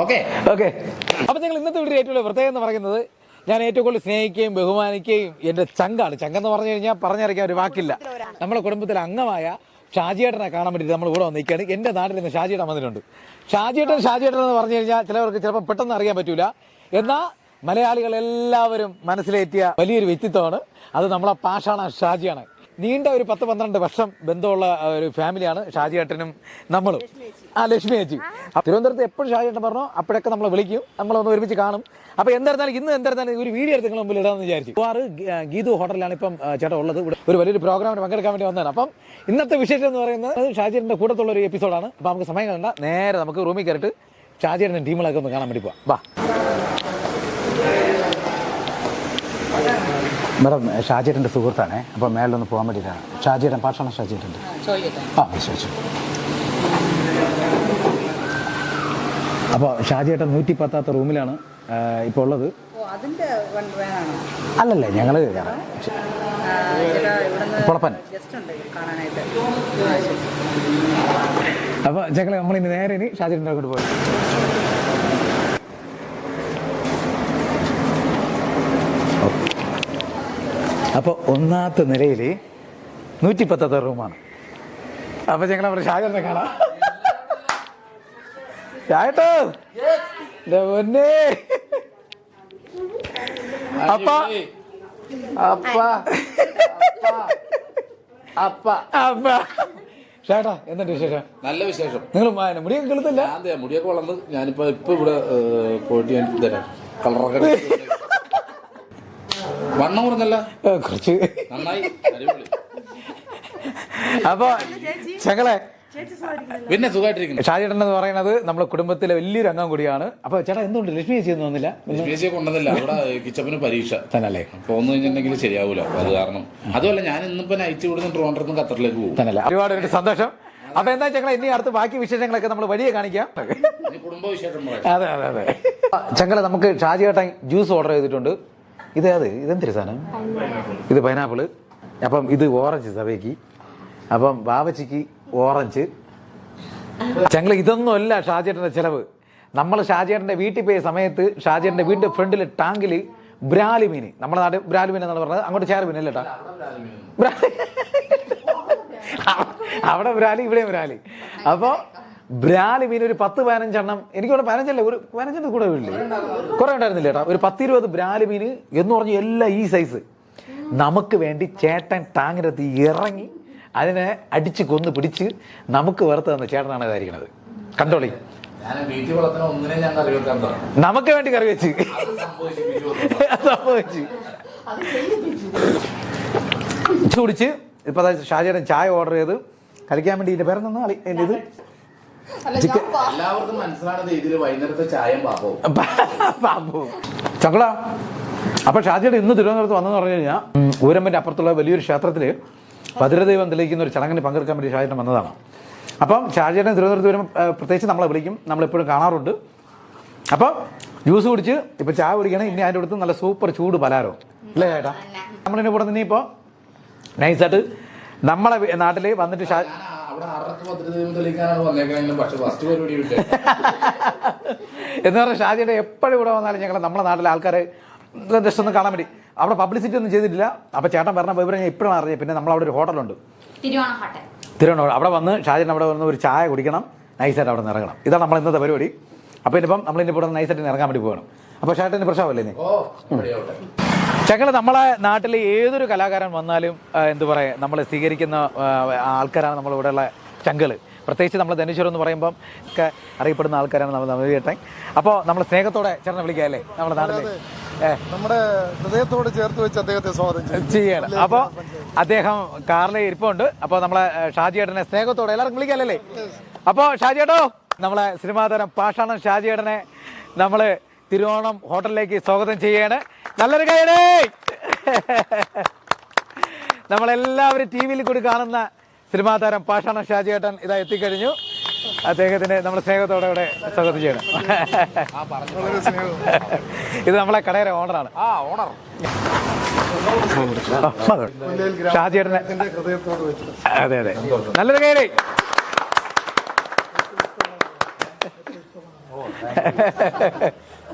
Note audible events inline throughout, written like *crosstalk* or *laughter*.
Okay okay അപ്പോൾ ഞങ്ങൾ ഇന്നത്തെ വീട്ടിൽ ഏറ്റവും പ്രത്യേകത എന്ന് പറയുന്നത് ഞാൻ ഏറ്റവും കൂടുതൽ സ്നേഹിക്കുകയും ബഹുമാനിക്കുകയും എന്റെ ചങ്കാണ്. ചങ്കെന്ന് പറഞ്ഞു കഴിഞ്ഞാൽ പറഞ്ഞറിയിക്കാൻ ഒരു വാക്കില്ല. നമ്മുടെ കുടുംബത്തിലെ അംഗമായ ഷാജിയേട്ടനെ കാണാൻ വേണ്ടിയിട്ട് നമ്മൾ ഇവിടെ വന്നിരിക്കുകയാണ്. എന്റെ നാട്ടിൽ നിന്ന് ഷാജിയേട്ടൻ വന്നിട്ടുണ്ട്. ഷാജിയേട്ടൻ ഷാജിയേട്ടൻ എന്ന് പറഞ്ഞു കഴിഞ്ഞാൽ ചിലവർക്ക് ചിലപ്പോൾ പെട്ടെന്ന് അറിയാൻ പറ്റൂല. എന്നാൽ മലയാളികൾ എല്ലാവരും മനസ്സിലേറ്റിയ വലിയൊരു വ്യക്തിത്വമാണ്. അത് നമ്മളെ പാഷാണ് ഷാജിയാണ്. നീണ്ട ഒരു പത്ത് പന്ത്രണ്ട് വർഷം ബന്ധമുള്ള ഒരു ഫാമിലിയാണ് ഷാജിയേട്ടനും നമ്മളും. ആ ലക്ഷ്മി ചേച്ചി തിരുവനന്തപുരത്ത് എപ്പോഴും ഷാജിയേട്ടൻ പറഞ്ഞോ അപ്പോഴൊക്കെ നമ്മളെ വിളിക്കും. നമ്മളൊന്ന് ഒരുമിച്ച് കാണും. അപ്പോൾ എന്തായിരുന്നാലും ഇന്ന് എന്തായിരുന്നാലും ഒരു വീഡിയോ എടുത്ത് നിങ്ങൾ മുമ്പിൽ ഇടാമെന്ന് വിചാരിച്ചു. ആറ് ഗീതു ഹോട്ടലിലാണ് ഇപ്പം ചേട്ടാ ഉള്ളത്. ഇവിടെ ഒരു വലിയൊരു പ്രോഗ്രാമിന് പങ്കെടുക്കാൻ വേണ്ടി വന്നതാണ്. അപ്പം ഇന്നത്തെ വിശേഷം എന്ന് പറയുന്നത് ഷാജി ഷാജിയേട്ടന്റെ കൂട്ടത്തുള്ള ഒരു എപ്പിസോഡാണ് അപ്പോൾ നമുക്ക് സമയം കണ്ട നേരെ നമുക്ക് റൂമിൽ കയറിയിട്ട് ഷാജിയേട്ടന്റെ ടീമുകളൊക്കെ ഒന്ന് കാണാൻ വേണ്ടി പോവാം. വാ. മാഡം ഷാജിയേട്ടന്റെ സുഹൃത്താണ്. അപ്പോൾ മേളിലൊന്ന് പോകാൻ വേണ്ടിയിട്ടാണ്. ഷാജിയേട്ടൻ പാഷാണ് ഷാജിയേട്ടന്റെ? ആ ചോദിച്ചു അപ്പോൾ ഷാജിയേട്ടൻ നൂറ്റി പത്താത്ത റൂമിലാണ് ഇപ്പോൾ ഉള്ളത്. അല്ലല്ല ഞങ്ങൾ പൊളപ്പൻ. അപ്പോൾ ഞങ്ങൾ നമ്മളിനി നേരെ ഇനി ഷാജിയേട്ടന്റെ അങ്ങോട്ട് പോയി. അപ്പോൾ ഒന്നാമത്തെ നിലയിൽ നൂറ്റി പത്തത്തെ റൂമാണ്. അപ്പോൾ ഞങ്ങൾ അവിടെ ഷാജറിനെ കാണാം. ഷാജേട്ടോ എന്റെ അപ്പ. അപ്പ. അപ്പ. അപ്പ. ചേട്ടാ എന്തുണ്ട് വിശേഷം? നല്ല വിശേഷം. നിങ്ങൾ മുടിയൊക്കെ കിളുത്തില്ല? മുടിയൊക്കെ വളർന്ന് ഞാനിപ്പോ ഇപ്പൊ ഇവിടെ പോയിട്ട് ഞാൻ തരാം കളറൊക്കെ *laughs* വണ്ണം കുറഞ്ഞല്ല കുറച്ച്. നന്നായി. അപ്പൊ ഞങ്ങളെ പിന്നെ സുഖമായിട്ടിരിക്കുന്നു. ഷാജിട്ടൻ എന്ന് പറയുന്നത് നമ്മുടെ കുടുംബത്തിലെ വലിയൊരു അംഗം കൂടിയാണ്. അപ്പൊ ചേട്ടാ എന്തുകൊണ്ട് ലക്ഷ്മി ചേച്ചി ഒന്നും വന്നില്ല. ലക്ഷ്മി ചേച്ചി കൊണ്ടതല്ല. അവിടെ കിച്ചപ്പിന് പരീക്ഷ. തന്നല്ലേ? അപ്പൊ ഒന്ന് കഴിഞ്ഞിട്ടുണ്ടെങ്കിൽ ശരിയാവൂല? അത് കാരണം. അതുമല്ല ഞാൻ ഇന്നിപ്പോ നൈറ്റ് ഇവിടുന്ന് ട്രോണ്ടർന്ന് ഖത്തറിലേക്ക് പോകും. തന്നല്ലേ? ഒരുപാട് ഒരു സന്തോഷം. അപ്പൊ എന്താ ചങ്ങളെ ഇനി അടുത്ത് ബാക്കി വിശേഷങ്ങളൊക്കെ നമ്മൾ വഴിയെ കാണിക്കാം. ഇനി കുടുംബ വിശേഷം അതെ അതെ അതെ. ചങ്ങളെ നമുക്ക് ഷാജിയേട്ടൻ ജ്യൂസ് ഓർഡർ ചെയ്തിട്ടുണ്ട്. ഇത് അത് ഇതെന്തൊരു സാധനം? ഇത് പൈനാപ്പിൾ. അപ്പം ഇത് ഓറഞ്ച് സഭയ്ക്ക്. അപ്പം ബാബച്ചിക്ക് ഓറഞ്ച്. ചങ്ങൾ ഇതൊന്നും അല്ല ഷാജേട്ടന്റെ ചിലവ്. നമ്മൾ ഷാജേട്ടന്റെ വീട്ടിൽ പോയ സമയത്ത് ഷാജേട്ടന്റെ വീടിന്റെ ഫ്രണ്ടിൽ ടാങ്കിൽ ബ്രാലി മീൻ. നമ്മുടെ നാട്ടിൽ ബ്രാലി മീൻ എന്നാണ് പറഞ്ഞത്. അങ്ങോട്ട് ചേർ മീൻ അല്ലേ ട്ടാ? ബ്രാലി. അവിടെ ബ്രാലി ഇവിടെ ബ്രാലി. അപ്പോൾ ബ്രാലി മീൻ ഒരു പത്ത് പതിനഞ്ചെണ്ണം. എനിക്ക് ഇവിടെ പതിനഞ്ചല്ല? ഒരു പതിനഞ്ചെണ്ണം കൂടെ ഇല്ലേ കുറെ ഉണ്ടായിരുന്നില്ല ചേട്ടാ ഒരു പത്തിരുപത് ബ്രാലി മീൻ എന്ന് പറഞ്ഞു എല്ലാം ഈ സൈസ് നമുക്ക് വേണ്ടി ചേട്ടൻ ടാങ്ങിനകത്ത് ഇറങ്ങി അതിനെ അടിച്ച് കൊന്ന് പിടിച്ച് നമുക്ക് വറുത്ത് തന്ന ചേട്ടനാണ് ഇതായിരിക്കണത് കണ്ടോളി? നമുക്ക് വേണ്ടി കറി വെച്ച്. സംഭവിച്ചു കുടിച്ച്. ഇപ്പൊ ചായ ഓർഡർ ചെയ്ത്. കളിക്കാൻ വേണ്ടി ഇതിന്റെ പേരെന്നാ കളി? ഇത്. എല്ലാവർക്കും മനസ്സിലാകുന്ന രീതിയിൽ വൈകുന്നേരത്തെ ചായം പാപ്പവും. *laughs* ബാബു ചങ്കള അപ്പൊ ഷാജിയുടെ ഇന്ന് തിരുവനന്തപുരത്ത് വന്നെന്ന് പറഞ്ഞു കഴിഞ്ഞാൽ ഊരമ്പന്റെ അപ്പുറത്തുള്ള വലിയൊരു ക്ഷേത്രത്തിൽ ഭദ്രദൈവം തെളിയിക്കുന്ന ഒരു ചടങ്ങിന് പങ്കെടുക്കാൻ വേണ്ടി ഷാജിയുടെ വന്നതാണ്. അപ്പം ഷാജിയുടെ തിരുവനന്തപുരത്ത് വരുമ്പോൾ പ്രത്യേകിച്ച് നമ്മളെ വിളിക്കും നമ്മളെപ്പോഴും കാണാറുണ്ട്. അപ്പം ജ്യൂസ് കുടിച്ച് ഇപ്പൊ ചായ കുടിക്കണം ഇനി അതിന്റെ അടുത്ത് നല്ല സൂപ്പർ ചൂട് പലാരോ അല്ലേ. ചേട്ടാ നമ്മളിതിന്റെ കൂടെ തന്നെ ഇപ്പോൾ നൈസായിട്ട് നമ്മളെ നാട്ടിൽ വന്നിട്ട് ഷാ എന്ന് പറഞ്ഞാൽ ഷാജിയുടെ എപ്പോഴും ഇവിടെ വന്നാലും ഞങ്ങൾ നമ്മുടെ നാട്ടിലെ ആൾക്കാരെ ജസ്റ്റ് ഒന്ന് കാണാൻ വേണ്ടി. അവിടെ പബ്ലിസിറ്റി ഒന്നും ചെയ്തിട്ടില്ല. അപ്പോൾ ചേട്ടൻ പറഞ്ഞ വിവരം ഞാൻ ഇപ്പോഴാണ് അറിഞ്ഞത് പിന്നെ നമ്മളവിടെ ഒരു ഹോട്ടലുണ്ട്. തിരുവോണം ഹോട്ടൽ തിരുവനന്തപുരം അവിടെ വന്ന് ഷാജിൻ അവിടെ വന്ന് ഒരു ചായ കുടിക്കണം. നൈസായിട്ട് അവിടെ നിന്ന് ഇറങ്ങണം. ഇതാണ് നമ്മൾ ഇന്നത്തെ പരിപാടി. അപ്പോൾ ഇനിയിപ്പം നമ്മൾ ഇനി ഇവിടെ നൈസായിട്ട് ഇറങ്ങാൻ വേണ്ടി പോകണം അപ്പോൾ ഷാട്ടിന് പ്രശ്നമല്ലേ ഇനി? റെഡിയാവട്ടെ ഞങ്ങൾ നമ്മളെ നാട്ടിലെ ഏതൊരു കലാകാരൻ വന്നാലും എന്തു പറയുക നമ്മൾ സ്വീകരിക്കുന്ന ആൾക്കാരാണ് നമ്മളിവിടെയുള്ള ചങ്കൾ പ്രത്യേകിച്ച് നമ്മൾ ധനുശ്വരം എന്ന് പറയുമ്പം ഒക്കെ അറിയപ്പെടുന്ന ആൾക്കാരാണ് നമ്മൾ നമ്മൾ ചേട്ടൻ അപ്പോൾ നമ്മൾ സ്നേഹത്തോടെ ചേട്ടനെ വിളിക്കാല്ലേ നമ്മുടെ നാട്ടിൽ നമ്മുടെ ഹൃദയത്തോട് ചേർത്ത് വെച്ച് അദ്ദേഹത്തെ സ്വാഗതം ചെയ്യും ചെയ്യണം. അപ്പോൾ അദ്ദേഹം കാറിൽ ഇരിപ്പുണ്ട്. അപ്പോൾ നമ്മളെ ഷാജിയേട്ടനെ സ്നേഹത്തോടെ എല്ലാവർക്കും വിളിക്കാമല്ലേ അപ്പോൾ ഷാജിയേട്ടോ നമ്മളെ സിനിമാതാരം പാഷാണം ഷാജിയേട്ടനെ നമ്മൾ തിരുവോണം ഹോട്ടലിലേക്ക് സ്വാഗതം ചെയ്യാണ്. നല്ലൊരു കൈയുടെ! നമ്മളെല്ലാവരും ടി വിയിൽ കൂടി കാണുന്ന സിനിമാ താരം പാഷാണ ഷാജിയേട്ടൻ ഇതാ എത്തിക്കഴിഞ്ഞു. അദ്ദേഹത്തിന് നമ്മൾ സ്നേഹത്തോടെ ഇവിടെ സ്വാഗതം ചെയ്യണം. ഇത് നമ്മളെ കടയുടെ ഓണറാണ്. ഷാജിയേട്ടനെ. അതെ അതെ. നല്ലൊരു കാര്യ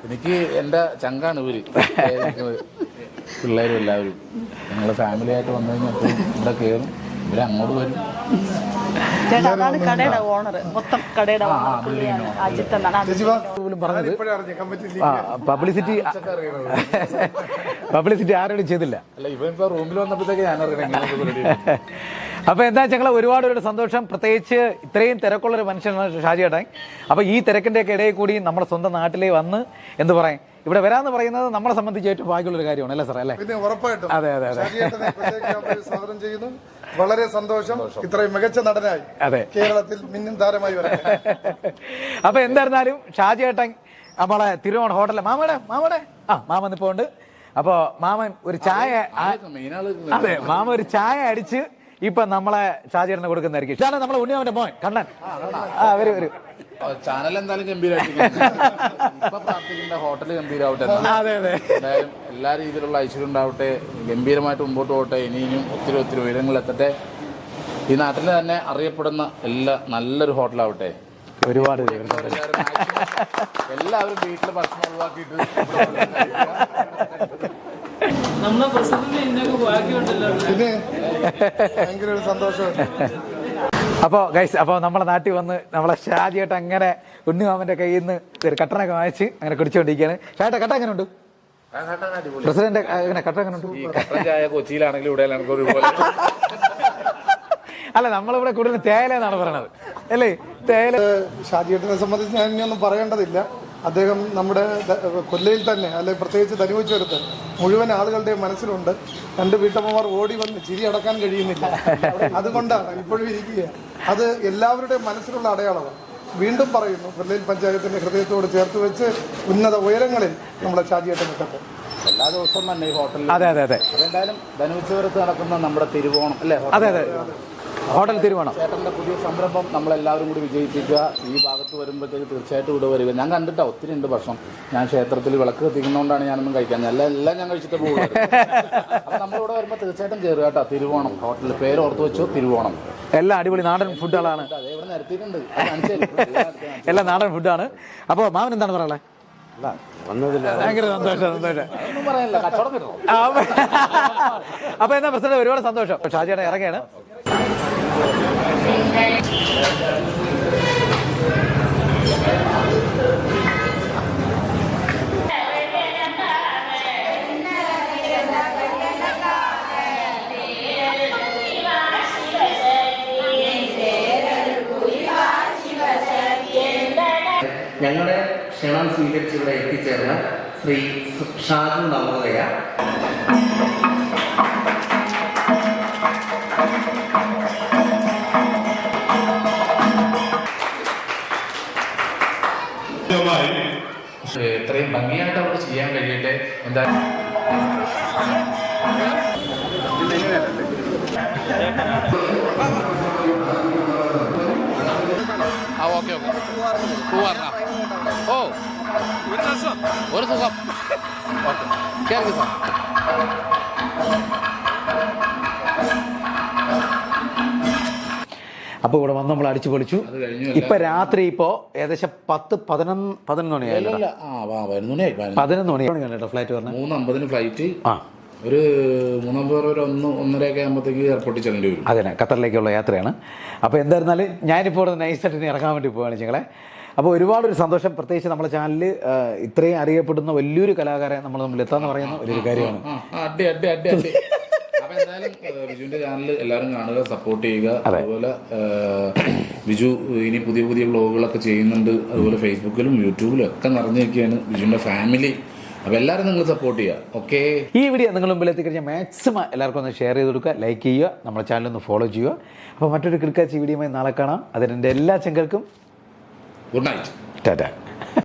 എനിക്ക് എന്റെ ചങ്കാണ് ഇവർ. പിള്ളേരും എല്ലാവരും. ഞങ്ങൾ ഫാമിലി ആയിട്ട് വന്നു കഴിഞ്ഞാൽ ഇവിടെ കയറും ഇവർ അങ്ങോട്ട് വരും. അതാണ് കടയുടെ ഓണർ മൊത്തം കടയുടെ ഓണർ അജിത്ത് പറഞ്ഞത് പബ്ലിസിറ്റി പബ്ലിസിറ്റി *laughs* ആരോടും ചെയ്തില്ല. അല്ല ഇവൻ ഇപ്പൊ റൂമിൽ വന്നപ്പോഴത്തേക്ക് ഞാൻ അറിയണം അപ്പൊ എന്താ ഞങ്ങൾ ഒരുപാട് ഒരു സന്തോഷം. പ്രത്യേകിച്ച് ഇത്രയും തിരക്കുള്ള ഒരു മനുഷ്യനാണ് ഷാജി ഏട്ടൻ അപ്പൊ ഈ തിരക്കിന്റെ ഒക്കെ ഇടയിൽ കൂടി നമ്മുടെ സ്വന്തം നാട്ടിലേ വന്ന് എന്ത് പറയാം. ഇവിടെ വരാന്ന് പറയുന്നത് നമ്മളെ സംബന്ധിച്ച് ഏറ്റവും ഭാഗ്യമുള്ള ഒരു കാര്യമാണ് അല്ലേ സാർ അല്ലേ? പിന്നെ ഉറപ്പായിട്ടും അതെ, അതെ, അതെ. സ്വാഗതം ചെയ്യുന്നു. വളരെ സന്തോഷം. ഇത്രയും മികച്ച നടനായി അതെ. കേരളത്തിൽ മിന്നും താരമായി വരാം *laughs* അപ്പൊ എന്തായിരുന്നാലും ഷാജി ഏട്ടൻ നമ്മളെ തിരുവോണ ഹോട്ടലിലെ മാമയുടെ മാമയുടെ? ആ മാമൻ ഇപ്പോ ഉണ്ട്. അപ്പൊ മാമൻ ഒരു ചായ അതെ മാമ ഒരു ചായ അടിച്ച് ഇപ്പൊ നമ്മളെ ഷാജീറിന് കൊടുക്കുന്നതായിരിക്കും. ഷാന നമ്മളെ ഉണ്ണിയാവന്റെ മോൻ കണ്ണൻ. ആ വരൂ വരൂ. ചാനൽ എന്തായാലും ഗംഭീരമായിട്ട് ഹോട്ടൽ ഗംഭീരമാവട്ടെ. അതെ അതെ. എന്തായാലും എല്ലാ രീതിയിലുള്ള ഐശ്വര്യം ഉണ്ടാവട്ടെ ഗംഭീരമായിട്ട് മുമ്പോട്ട് പോകട്ടെ ഇനിയും ഒത്തിരി ഒത്തിരി ഉയരങ്ങളിൽ എത്തട്ടെ. ഈ നാട്ടിൽ തന്നെ അറിയപ്പെടുന്ന എല്ലാ നല്ലൊരു ഹോട്ടലാവട്ടെ. ഒരുപാട്. എല്ലാവരും വീട്ടിൽ ഭക്ഷണം ഒഴിവാക്കിയിട്ട് നമ്മളെ പ്രസിഡന്റ് ഇന്നൊക്കെ ബാക്കിയുണ്ടല്ലോ. പിന്നെ ഭയങ്കര ഒരു സന്തോഷമുണ്ട് അപ്പോൾ ഗൈസ് അപ്പോൾ നമ്മളെ നാട്ടിൽ വന്ന് നമ്മളെ ഷാജിയായിട്ട് അങ്ങനെ ഉണ്ണിമാമന്റെ കയ്യിൽ നിന്ന് ഒരു കട്ടനൊക്കെ വാങ്ങിച്ച് അങ്ങനെ കുടിച്ചുകൊണ്ടിരിക്കുകയാണ് ഷാട്ട കട്ട അങ്ങനെ ഉണ്ട് പ്രസിഡന്റ് അങ്ങനെ കട്ട എങ്ങനെ ഉണ്ട് കൊച്ചിയിലാണെങ്കിലും ഇവിടെ അല്ല നമ്മളിവിടെ കൂടുതൽ തേയില എന്നാണ് പറയണത്. അല്ലേ? തേയില ഷാജിയേട്ടനെ സംബന്ധിച്ച് ഞാൻ ഇനിയൊന്നും പറയേണ്ടതില്ല. അദ്ദേഹം നമ്മുടെ കൊല്ലയിൽ തന്നെ അല്ലെങ്കിൽ പ്രത്യേകിച്ച് ധനുവച്ചെടുത്ത് മുഴുവൻ ആളുകളുടെയും മനസ്സിലുണ്ട്. രണ്ട് വീട്ടമ്മമാർ ഓടി വന്ന് ചിരി അടക്കാൻ കഴിയുന്നില്ല. അതുകൊണ്ടാണ് ഇപ്പോഴും ഇരിക്കുക. അത് എല്ലാവരുടെയും മനസ്സിലുള്ള അടയാളമാണ്. വീണ്ടും പറയുന്നു കൊല്ലയിൽ പഞ്ചായത്തിന്റെ ഹൃദയത്തോട് ചേർത്ത് വെച്ച് ഉന്നത ഉയരങ്ങളിൽ നമ്മളെ ഷാജിയേട്ടൻ എത്തട്ടെ എല്ലാ ദിവസവും തന്നെ ഈ ഹോട്ടലിൽ അതെ അതെ അതെ. അതെന്തായാലും ധനുച്ചവരത്ത് നടക്കുന്ന നമ്മുടെ തിരുവോണം അല്ലേ? അതെ അതെ. ഹോട്ടൽ തിരുവോണം. ചേട്ടന്റെ പുതിയ സംരംഭം നമ്മളെല്ലാവരും കൂടി വിജയിപ്പിക്കുക. ഈ ഭാഗത്ത് വരുമ്പോഴത്തേക്ക് തീർച്ചയായിട്ടും ഇവിടെ വരിക. ഞാൻ കണ്ടിട്ടാ ഒത്തിരി ഉണ്ട് ഭക്ഷണം. ഞാൻ ക്ഷേത്രത്തിൽ വിളക്ക് കത്തിക്കുന്നതുകൊണ്ടാണ് ഞാനൊന്നും കഴിക്കാൻ എല്ലാം എല്ലാം ഞാൻ കഴിച്ചിട്ട് പോകും അപ്പം നമ്മളിവിടെ വരുമ്പോൾ തീർച്ചയായിട്ടും കയറുക കേട്ടോ. തിരുവോണം. ഹോട്ടലിൽ പേര് ഓർത്ത് വെച്ചു തിരുവോണം. എല്ലാം അടിപൊളി. നാടൻ ഫുഡുകളാണ്. എല്ലാം നാടൻ ഫുഡാണ്. അപ്പോൾ മാമൻ എന്താണ് പറയാനുള്ളത്? ഭയങ്കര സന്തോഷം അപ്പൊ എന്നാ പ്രസിഡന്റ് ഒരുപാട് സന്തോഷം. ഷാജിയുടെ ഇറങ്ങിയാണ് ഞങ്ങളുടെ ക്ഷണം സ്വീകരിച്ച് ഇവിടെ എത്തിച്ചേർന്ന ശ്രീ ഷാജു നവോദയ. ഏ, ഇത്രയും ഭംഗിയായിട്ട് അവർക്ക് ചെയ്യാൻ കഴിയട്ടെ? എന്താ? ആ ഓക്കെ ഓക്കെ. പൂവാറിന? ഓ. ഒരു സുഖം ഓക്കെ. കേൾക്കു അപ്പോൾ ഇവിടെ വന്ന് നമ്മൾ അടിച്ചു പൊളിച്ചു. ഇപ്പൊ രാത്രി ഇപ്പോ ഏകദേശം പത്ത് പതിനൊന്ന് പതിനൊന്ന് മണിയായി പതിനൊന്ന്. മണിയാണ് കേട്ടോ ഫ്ലൈറ്റ് പറഞ്ഞത് മൂന്നമ്പതിന് ഫ്ലൈറ്റ് ആ. ഒരു മൂന്നമ്പത് ഒരു ഒന്ന് ഒന്നരയൊക്കെ ആകുമ്പോഴത്തേക്ക് എയർപോർട്ടിൽ ചെല്ലേണ്ടി വരും. അതെ ഖത്തറിലേക്കുള്ള യാത്രയാണ്. അപ്പോൾ എന്തായിരുന്നാലും ഞാനിപ്പോൾ ഇവിടെ നൈസായിട്ട് ഇനി ഇറങ്ങാൻ വേണ്ടി പോവുകയാണ് നിങ്ങളെ അപ്പോൾ ഒരുപാടൊരു സന്തോഷം. പ്രത്യേകിച്ച് നമ്മുടെ ചാനലിൽ ഇത്രയും അറിയപ്പെടുന്ന വലിയൊരു കലാകാരൻ നമ്മൾ തമ്മിൽ എത്താന്ന് പറയുന്ന വലിയൊരു കാര്യമാണ്. എന്തായാലും ബിജുവിന്റെ ചാനൽ എല്ലാവരും കാണുക സപ്പോർട്ട് ചെയ്യുക. അതുപോലെ ബിജു ഇനി പുതിയ പുതിയ വ്ളോഗുകളൊക്കെ ചെയ്യുന്നുണ്ട്. അതുപോലെ ഫേസ്ബുക്കിലും യൂട്യൂബിലും ഒക്കെ നിറഞ്ഞിരിക്കുകയാണ് ബിജുവിന്റെ ഫാമിലി അപ്പൊ എല്ലാവരും നിങ്ങൾ സപ്പോർട്ട് ചെയ്യുക. ഓക്കെ ഈ വീഡിയോ നിങ്ങൾ മുമ്പിൽ എത്തിക്കഴിഞ്ഞാൽ മാക്സിമം എല്ലാവർക്കും ഒന്ന് ഷെയർ ചെയ്ത് കൊടുക്കുക ലൈക്ക് ചെയ്യുക നമ്മുടെ ചാനൽ ഒന്ന് ഫോളോ ചെയ്യുക. അപ്പോൾ മറ്റൊരു ക്രിക്കറ്റ് വീഡിയോയുമായി നാളെ കാണാം. അതിന്റെ എല്ലാ ചെങ്കൾക്കും ഗുഡ് നൈറ്റ് ടാറ്റ.